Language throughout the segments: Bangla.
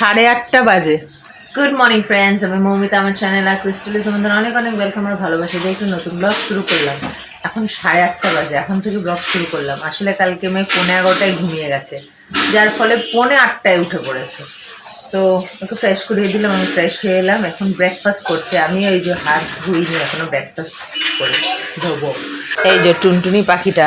সাড়ে আটটা বাজে। গুড মর্নিং ফ্রেন্ডস আমি মৌমিতা, আমার চ্যানেল আর ক্রিস্টালি তোমাদের অনেক অনেক ওয়েলকাম আর ভালোবাসা দিয়ে একটু নতুন ব্লগ শুরু করলাম। এখন সাড়ে আটটা বাজে, এখন থেকে ব্লগ শুরু করলাম। আসলে কালকে মেয়ে পৌনে এগারোটায় ঘুমিয়ে গেছে, যার ফলে পৌনে আটটায় উঠে পড়েছে। তো ওকে ফ্রেশ করিয়ে দিলাম, আমি ফ্রেশ হয়ে এলাম। এখন ব্রেকফাস্ট করছি। আমি ওই যে হাত ধুই ধুইনি, এখনও ব্রেকফাস্ট করে ধোবো। এই যে টুনটুনি পাখিটা,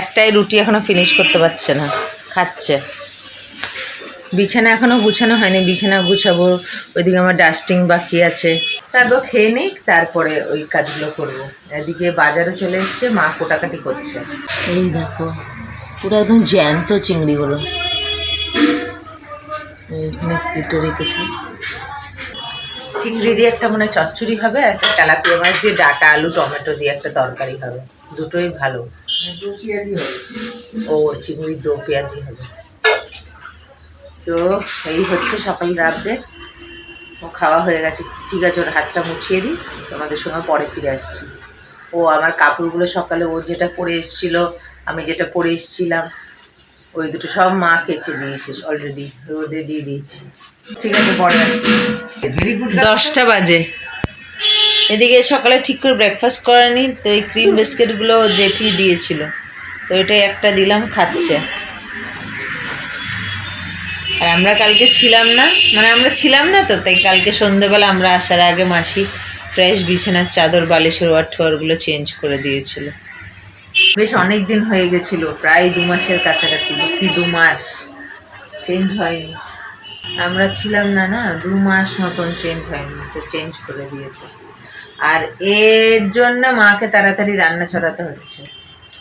একটাই রুটি এখনও ফিনিশ করতে পারছে না, খাচ্ছে। বিছানা এখনও গুছানো হয়নি, বিছানা গুছাবো। ওইদিকে আমার ডাস্টিং বাকি আছে। তারপর খেয়ে নিক, তারপরে ওই কাজগুলো করব। এদিকে বাজারে চলে এসছে, মা কোটাকাটি করছে। এই দেখো, পুরো একদম জ্যান্ত চিংড়িগুলো। কেটে রেখেছি। চিংড়ি দিয়ে একটা মনে চচ্চড়ি হবে, আর একটা তেলাপিয়া মাছ দিয়ে ডাটা, আলু, টমেটো দিয়ে একটা তরকারি হবে। দুটোই ভালো। ও চিংড়ির দো পেঁয়াজি হবে। তো এই হচ্ছে সকাল রাত্রে। ও খাওয়া হয়ে গেছে। ঠিক আছে, ওর হাতটা মুছিয়ে দিই। তোমাদের সঙ্গে পরে ফিরে আসছি। ও আমার কাপড়গুলো সকালে ও যেটা পরে এসেছিল, আমি যেটা পরে এসেছিলাম, ওই দুটো সব মা কেচে দিয়েছে অলরেডি রোদে দিয়ে দিয়েছি। ঠিক আছে, পরে আসছি। দশটা বাজে। এদিকে সকালে ঠিক করে ব্রেকফাস্ট করেনি, তো এই ক্রিম বিস্কিটগুলো জেঠি দিয়েছিল। তো এটাই একটা দিলাম, খাচ্ছে। আর আমরা কালকে ছিলাম না মানে আমরা ছিলাম না তো, তাই কালকে সন্ধেবেলা আমরা আসার আগে মাসি ফ্রেশ বিছানার চাদর বালিশের ওয়ার ঠোয়ারগুলো চেঞ্জ করে দিয়েছিল। বেশ অনেক দিন হয়ে গেছিল, প্রায় দু মাসের কাছাকাছি কি দু মাস চেঞ্জ হয়নি। আমরা ছিলাম না না, দু মাস মতন চেঞ্জ হয়নি, তো চেঞ্জ করে দিয়েছে। আর এর জন্য মাকে তাড়াতাড়ি রান্না ছড়াতে হচ্ছে।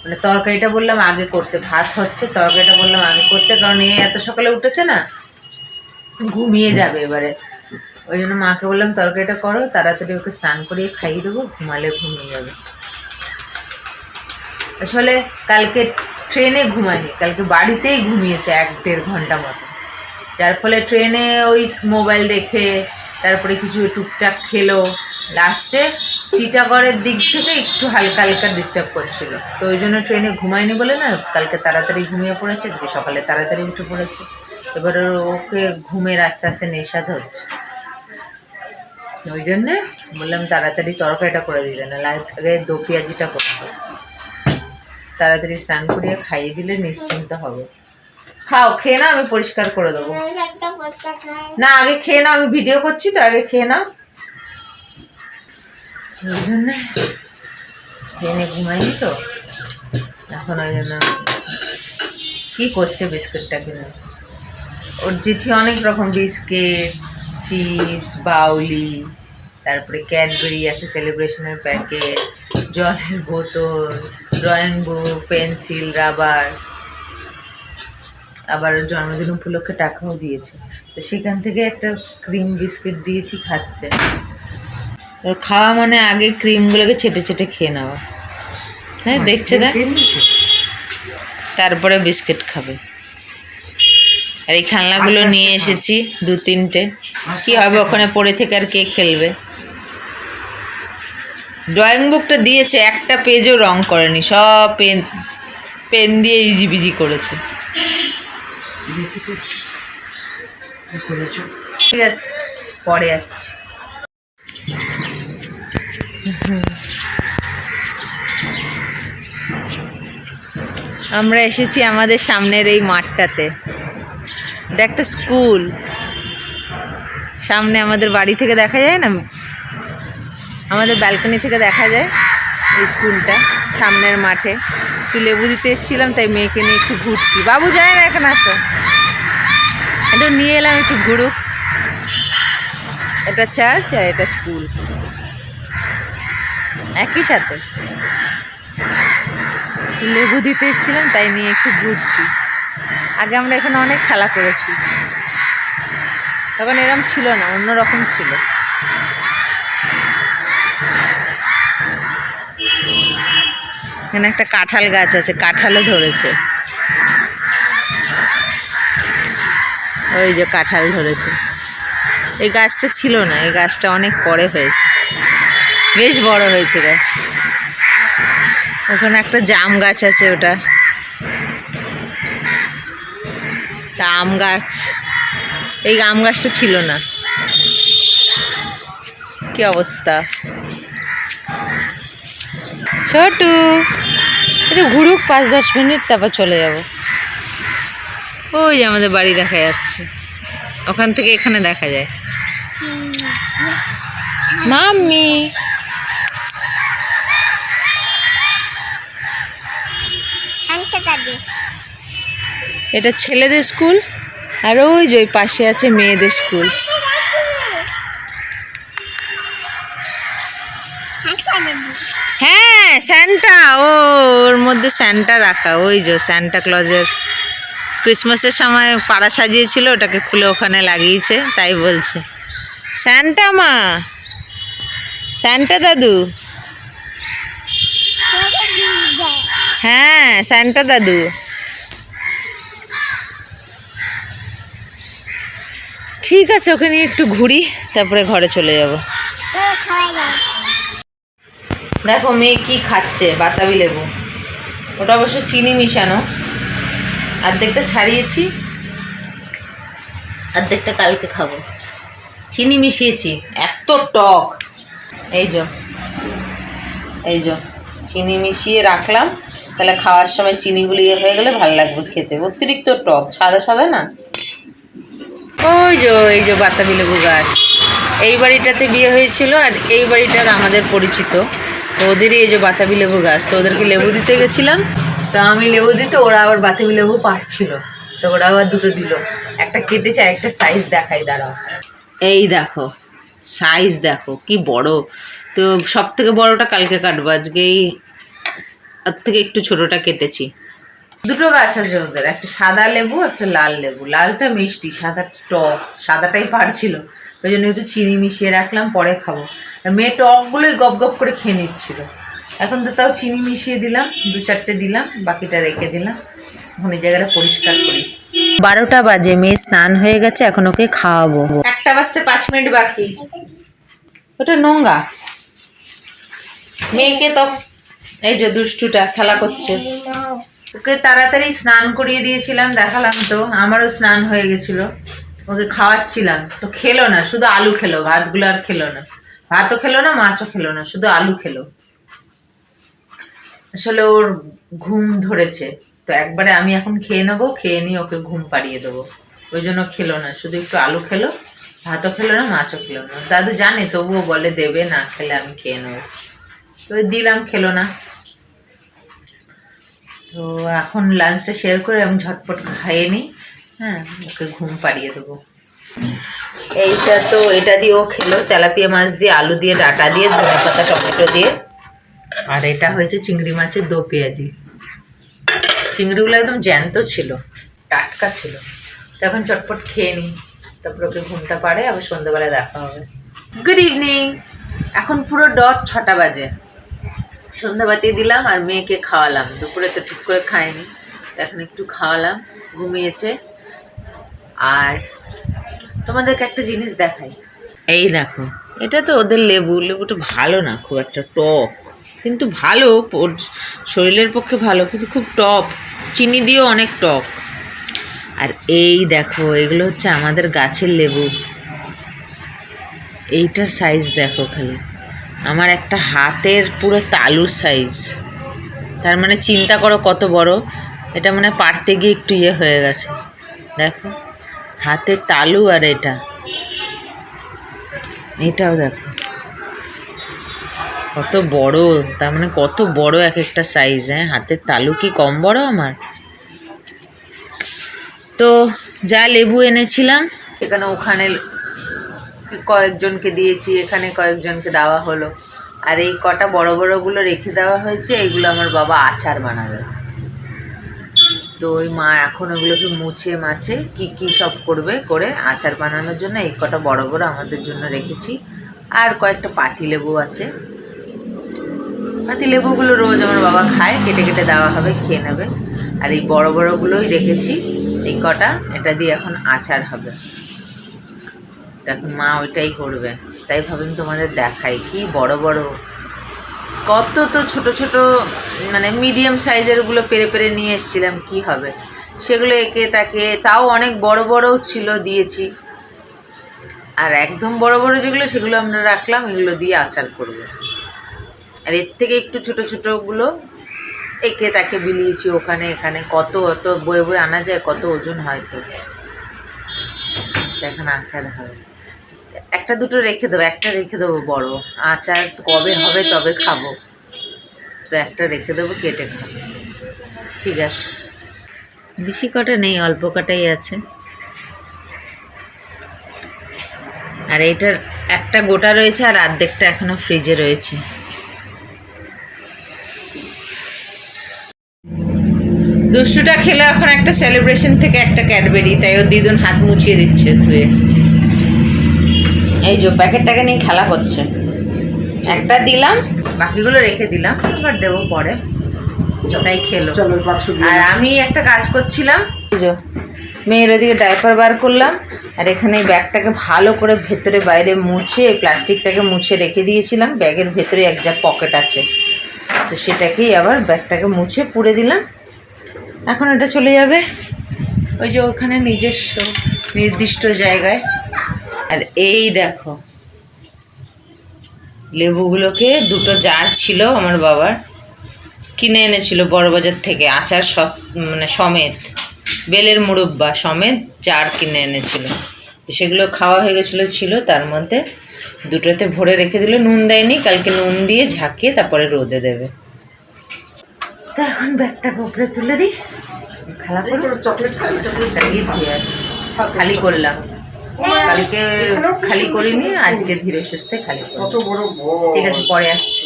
মানে তরকারিটা বললাম আগে করতে, ভাত হচ্ছে, তরকারিটা বললাম আগে করতে, কারণ এ এত সকালে উঠেছে না, ঘুমিয়ে যাবে এবারে। ওই জন্য মাকে বললাম, তরকারিটা করো, তাড়াতাড়ি ওকে স্নান করিয়ে খাইয়ে দেবো, ঘুমালে ঘুমিয়ে যাবে। আসলে কালকে ট্রেনে ঘুমায়নি, কালকে বাড়িতেই ঘুমিয়েছে এক দেড় ঘণ্টা মতো। যার ফলে ট্রেনে ওই মোবাইল দেখে, তারপরে কিছু টুকটাক খেলো লাস্টে টিটাগড়ের দিক থেকে একটু হালকা হালকা ডিস্টার্ব করছিল। তো ওই জন্য ট্রেনে ঘুমায়নি বলে না, কালকে তাড়াতাড়ি ঘুমিয়ে পড়েছে, আজকে সকালে তাড়াতাড়ি উঠে পড়েছে। এবার ওকে ঘুমের আস্তে আস্তে নেশা ধরছে। ওই জন্যে বললাম তাড়াতাড়ি তরকারিটা করে দিলে না আগে দো পেঁয়াজিটা করতে। তাড়াতাড়ি স্নান করিয়ে খাইয়ে দিলে নিশ্চিন্ত হবে। খাও, খেয়ে নাও, আমি পরিষ্কার করে দেবো। না, আগে খেয়ে নাও, আমি ভিডিও করছি তো, আগে খেয়ে নাও। ওই জন্যে ট্রেনে ঘুমাইনি তো? এখন ওই জন্য কী করছে বিস্কুটটা কিনে? ওর চিঠি অনেক রকম বিস্কিট, চিপস, বাউলি, তারপরে ক্যাডবেরি, একটা সেলিব্রেশনের প্যাকেট, জলের বোতল, ড্রয়িং বুক, পেন্সিল, রাবার। আবার জন্মদিন উপলক্ষে টাকাও দিয়েছে। তো সেখান থেকে একটা ক্রিম বিস্কিট দিয়েছি, খাচ্ছে। খাওয়া মানে আগে ক্রিমগুলোকে ছেটে ছেটে খেয়ে নেওয়া। হ্যাঁ দেখছে দেখ? তারপরে বিস্কিট খাবে। আর এই খেলনাগুলো নিয়ে এসেছি দু তিনটে। কি হবে ওখানে পড়ে থেকে আর কে খেলবে? ড্রয়িং বুকটা দিয়েছে একটা পেজও রং করেনি। সব পেন পেন দিয়ে ইজি বিজি করেছে ঠিক আছে পরে আসছি। আমরা এসেছি আমাদের সামনের এই মাঠটাতে। এটা একটা স্কুল। সামনে আমাদের বাড়ি থেকে দেখা যায় না? আমাদের ব্যালকনি থেকে দেখা যায় এই স্কুলটা, সামনের মাঠে। একটু লেবু দিতে এসেছিলাম, তাই মেয়েকে নিয়ে একটু ঘুরছি। বাবু, যায় না এখানে আসো। একটু নিয়ে এলাম, একটু ঘুরুক। এটা চার্চ আর এটা স্কুল। একই সাথে। লেবু দিতে এসেছিলাম, তাই নিয়ে একটু ঘুরছি। আগে আমরা এখানে অনেক খেলা করেছি। তখন এরকম ছিল না, অন্যরকম ছিল। এখানে একটা কাঁঠাল গাছ আছে, কাঁঠালও ধরেছে। ওই যে কাঁঠাল ধরেছে। এই গাছটা ছিল না, এই গাছটা অনেক পরে হয়েছে। বেশ বড় হয়েছে গাছটা ওখানে একটা জাম গাছ আছে ওটা। আম গাছ। এই আম গাছটা ছিল না। কি অবস্থা? ছোটু একটু ঘুরুক পাঁচ দশ মিনিট তারপর চলে যাব। ওই যে আমাদের বাড়ি দেখা যাচ্ছে। ওখান থেকে এখানে দেখা যায়। মাম্মি। এটা ছেলেদের স্কুল আর ওই যে ওই পাশে আছে মেয়েদের স্কুল। হ্যাঁ স্যান্টা। ও ওর মধ্যে স্যান্টা রাখা। ওই যে স্যান্টা ক্লজের ক্রিসমাসের সময় পাড়া সাজিয়েছিল ওটাকে খুলে ওখানে লাগিয়েছে তাই বলছে। স্যান্টা মা। স্যান্টা দাদু। হ্যাঁ স্যান্টা দাদু। ঠিক আছে ওখানে একটু ঘুরি, তারপরে ঘরে চলে যাব। দেখো, মেয়ে কি খাচ্ছে, বাতাবি লেবু। ওটা অবশ্য চিনি মিশানো। অর্ধেকটা ছাড়িয়েছি অর্ধেকটা কালকে খাব। চিনি মিশিয়েছি, এত টক। এই যো এই যো, চিনি মিশিয়ে রাখলাম। তাহলে খাওয়ার সময় চিনিগুলো ইয়ে হয়ে গেলে ভালো লাগবে খেতে। অতিরিক্ত টক, সাদা সাদা না? ওই যে এই যে বাতাবি লেবু গাছ। এই বাড়িটাতে বিয়ে হয়েছিল আর এই বাড়িটার আমাদের পরিচিত। তো ওদেরই এই যে বাতাবি লেবু গাছ। তো ওদেরকে লেবু দিতে গেছিলাম। তো আমি লেবু দিতে, ওরা আবার বাতাবি লেবু পারছিল। তো ওরা আবার দুটো দিল। একটা কেটেছে আর একটা সাইজ দেখাই, দাঁড়াও। এই দেখো সাইজ দেখো, কি বড়। তো সব থেকে বড়টা কালকে কাটবো। আজকে ওর থেকে একটু ছোটটা কেটেছি। দুটো গাছ আছে ওদের একটা সাদা লেবু একটা লাল লেবু। লালটা মিষ্টি সাদাটা টক সাদাটাই পারছিল। ওই জন্য একটু চিনি মিশিয়ে রাখলাম পরে খাব। মেয়ে টকগুলোই গপ গপ করে খেয়ে নিচ্ছিল। এখন তো তাও চিনি মিশিয়ে দিলাম দু চারটে দিলাম বাকিটা রেখে দিলাম। এখন এই জায়গাটা পরিষ্কার করি। বারোটা বাজে মেয়ে স্নান হয়ে গেছে এখন ওকে খাওয়াবো। একটা বাজতে পাঁচ মিনিট বাকি। ওটা নোংরা। মেয়েকে তো এই যে দুষ্টুটা খেলা করছে। ওকে তাড়াতাড়ি স্নান করিয়ে দিয়েছিলাম, দেখালাম তো, আমারও স্নান হয়ে গেছিল। ওকে খাওয়াচ্ছিলাম, তো খেলো না, শুধু আলু খেলো, ভাতগুলো আর খেলো না। ভাতও খেলো না, মাছও খেলো না, শুধু আলু খেলো। আসলে ওর ঘুম ধরেছে, তো একবারে আমি এখন খেয়ে নেব, খেয়ে নিয়ে ওকে ঘুম পাড়িয়ে দেবো। ওই জন্য খেলো না, শুধু একটু আলু খেলো, ভাতও খেলো না, মাছও খেলো না। দাদু জানে, তবুও বলে দেবে না, খেলে আমি খেয়ে নেব। তো দিলাম, খেলো না। তো এখন লাঞ্চটা শেয়ার করে আমি ঝটপট খাইয়ে নিই। হ্যাঁ ওকে ঘুম পাড়িয়ে দেবো। এইটা তো এটা দিয়েও খেলো, তেলাপিয়া মাছ দিয়ে, আলু দিয়ে, ডাটা দিয়ে ধনে পাতা টমেটো দিয়ে। আর এটা হয়েছে চিংড়ি মাছের দো পেঁয়াজি। চিংড়িগুলো একদম জ্যান্ত ছিল, টাটকা ছিল। তো এখন চটপট খেয়ে নিই। তারপর ওকে ঘুমটা পাড়ে আবার সন্ধ্যেবেলায় দেখা হবে। গুড ইভিনিং এখন পুরো ডট ছটা বাজে। সন্ধ্যাবাতি দিলাম আর মেয়েকে খাওয়ালাম। দুপুরে তো ঠিক করে খাইনি। এখন একটু খাওয়ালাম, ঘুমিয়েছে। আর তোমাদেরকে একটা জিনিস দেখাই। এই দেখো, এটা তো ওদের লেবু। লেবুটা ভালো না, খুব একটা টক। কিন্তু ভালো শরীরের পক্ষে ভালো, কিন্তু খুব টক। চিনি দিয়েও অনেক টক। আর এই দেখো, এগুলো হচ্ছে আমাদের গাছের লেবু। এইটার সাইজ দেখো খালি। আমার একটা হাতের পুরো তালুর সাইজ তার মানে চিন্তা করো কত বড়। এটা মানে পারতে গিয়ে একটু ইয়ে হয়ে গেছে। দেখো, হাতের তালু আর এটা। এটাও দেখো। কত বড়, তার মানে কত বড় এক একটা সাইজ হ্যাঁ? হাতের তালু কি কম বড় আমার? তো যা লেবু এনেছিলাম, এখানে ওখানে কয়েকজনকে দিয়েছি, এখানে কয়েকজনকে দেওয়া হলো। আর এই কটা বড় বড়গুলো রেখে দেওয়া হয়েছে এইগুলো আমার বাবা আচার বানাবে। তো ওই মা এখন ওগুলোকে মুছে মাছে কি কি সব করবে করে আচার বানানোর জন্য এই কটা বড় বড় আমাদের জন্য রেখেছি। আর কয়েকটা পাতি লেবু আছে। পাতি লেবুগুলো রোজ আমার বাবা খায়, কেটে কেটে দেওয়া হবে, খেয়ে নেবে। আর এই বড় বড়গুলোই রেখেছি, এই কটা, এটা দিয়ে এখন আচার হবে। এখন মা ওইটাই করবে। তাই ভাবেন তোমাদের দেখাই। কি বড় বড়। কত তো ছোট ছোট মানে মিডিয়াম সাইজেরগুলো পেরে পেরে নিয়ে এসেছিলাম, কি হবে? সেগুলো একে তাকে, তাও অনেক বড় বড়ও ছিল, দিয়েছি। আর একদম বড় বড় যেগুলো, সেগুলো আমরা রাখলাম, এগুলো দিয়ে আচার করব। আর এর থেকে একটু ছোট ছোটোগুলো একে তাকে বিলিয়েছি, ওখানে এখানে। কত, অত বয়ে বয়ে আনা যায়, কত ওজন হয় তো। এখন আচার হবে। একটা দুটো রেখে দেবো, একটা রেখে দেবো বড়। আচার কবে হবে তবে খাব। তো একটা রেখে দেবো, কেটে খাব। ঠিক আছে। বেশি কটা নেই, অল্প কটাই আছে। আর এটার একটা গোটা রয়েছে আর অর্ধেকটা এখনও ফ্রিজে রয়েছে। দুষ্টুটা খেলে এখন একটা সেলিব্রেশন থেকে একটা ক্যাডবেরি তাই ও দিদুন হাত মুছিয়ে দিচ্ছে ধুয়ে। এই যে প্যাকেটটাকে নিয়ে খেলা করছে একটা দিলাম বাকিগুলো রেখে দিলাম এবার দেবো পরে। তাই খেলো। আর আমি একটা কাজ করছিলাম মেয়ের ওদিকে ডাইপার বার করলাম আর এখানে এই ব্যাগটাকে ভালো করে ভেতরে বাইরে মুছে এই প্লাস্টিকটাকে মুছে রেখে দিয়েছিলাম। ব্যাগের ভেতরে এক যা পকেট আছে। তো সেটাকেই আবার ব্যাগটাকে মুছে পুড়ে দিলাম। এখন এটা চলে যাবে। ওই যে ওখানে নিজস্ব নির্দিষ্ট জায়গায়। আর এই দেখো লেবুগুলোকে দুটো জার ছিল আমার বাবার কিনে এনেছিল বড়বাজার থেকে আচার স- মানে সমেত বেলের মুরব্বা সমেত জার কিনে এনেছিল। সেগুলো খাওয়া হয়ে গেছিল ছিল তার মধ্যে দুটোতে ভরে রেখে দিল নুন দেয়নি কালকে নুন দিয়ে ঝাঁকিয়ে তারপরে রোদে দেবে। তো এখন ব্যাগটা উপরে তুলে দিই খেলা করে চকলেট খাবি চকলেট খালি করলাম। কালকে খালি করিনি আজকে ধীরে সুস্থে খালি ঠিক আছে পরে আসছি।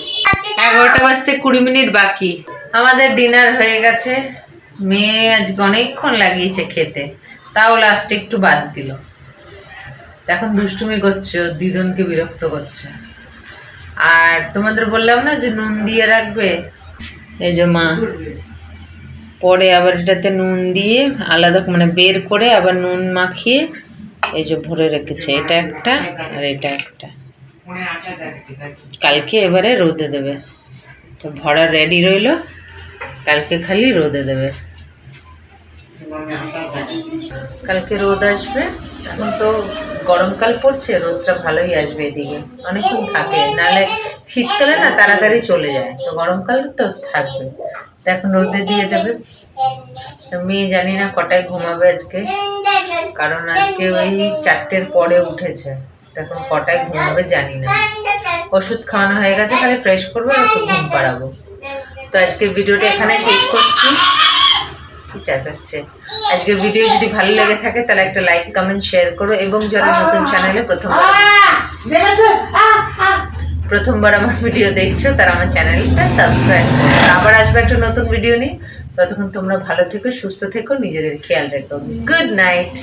এগারোটা বাজতে কুড়ি মিনিট বাকি। আমাদের ডিনার হয়ে গেছে। মেয়ে আজকে অনেকক্ষণ লাগিয়েছে খেতে। তাও লাস্টে একটু বাদ দিল। এখন দুষ্টুমি করছে দিদনকে বিরক্ত করছে। আর তোমাদের বললাম না যে নুন দিয়ে রাখবে? এই যে মা। পরে আবার এটাতে নুন দিয়ে আলাদা মানে বের করে আবার নুন মাখিয়ে এই যে ভরে রেখেছে, এটা একটা আর এটা একটা। কালকে এবারে রোদে দেবে। তো ভরা রেডি রইল, কালকে খালি রোদে দেবে। কালকে রোদ আসবে, এখন তো গরমকাল পড়ছে, রোদটা ভালোই আসবে এদিকে। অনেকক্ষণ থাকে নাহলে শীতকালে না তাড়াতাড়ি চলে যায়, তো গরমকাল তো থাকবে। তো এখন রোদে দিয়ে দেবে। মেয়ে জানি না কটায় ঘুমাবে আজকে, কারণ আজকে ওই চারটের পরে উঠেছে। এখন কটায় ঘুমাবে জানি না। ওষুধ খাওয়ানো হয়ে গেছে, খালি ফ্রেশ করব আর একটু ঘুম পাড়াবো। তো আজকের ভিডিওটা এখানে শেষ করছি। চেঁচাচ্ছে। আজকের ভিডিও যদি ভালো লেগে থাকে, তাহলে একটা লাইক কমেন্ট শেয়ার করো এবং যারা নতুন চ্যানেলে দেখেছে প্রথমবার আমার ভিডিও দেখছ, তারা আমার চ্যানেলটা সাবস্ক্রাইব করো। আবার আসবে একটা নতুন ভিডিও নিয়ে। ততক্ষণ তোমরা ভালো থেকো, সুস্থ থেকো, নিজেদের খেয়াল রেখো। Good night